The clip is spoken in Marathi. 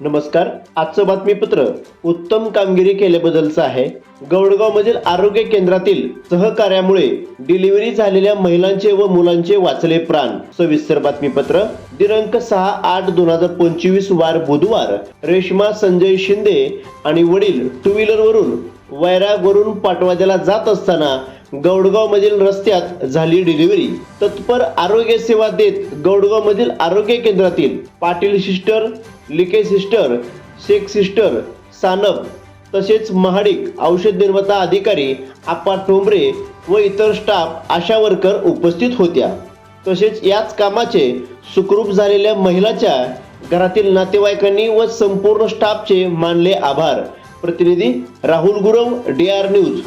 नमस्कार आजचं बातमीपत्र उत्तम कामगिरी केल्याबद्दलचं आहे. गौडगाव मधील आरोग्य केंद्रातील सहकार्यामुळे डिलिव्हरी झालेल्या महिलांचे व मुलांचे वाचले प्राण. सविस्तर बातमीपत्र दिनांक सहा आठ दोन हजार पंचवीस वार बुधवार रेश्मा संजय शिंदे आणि वडील टू व्हीलर वरून वैरागवरून पाटवाद्याला जात असताना गौडगाव मधील रस्त्यात झाली डिलिव्हरी. तत्पर आरोग्य सेवा देत गौडगाव मधील आरोग्य केंद्रातील Patil sister Like sister Shaikh sister Sanap तसेच महाडिक औषध निर्माता अधिकारी आप्पा ठोंबरे व इतर स्टाफ आशा वर्कर उपस्थित होत्या. तसेच याच कामाचे सुखरूप झालेल्या महिलाच्या घरातील नातेवाईकांनी व संपूर्ण स्टाफचे मानले आभार. प्रतिनिधी Rahul Gurav D R news.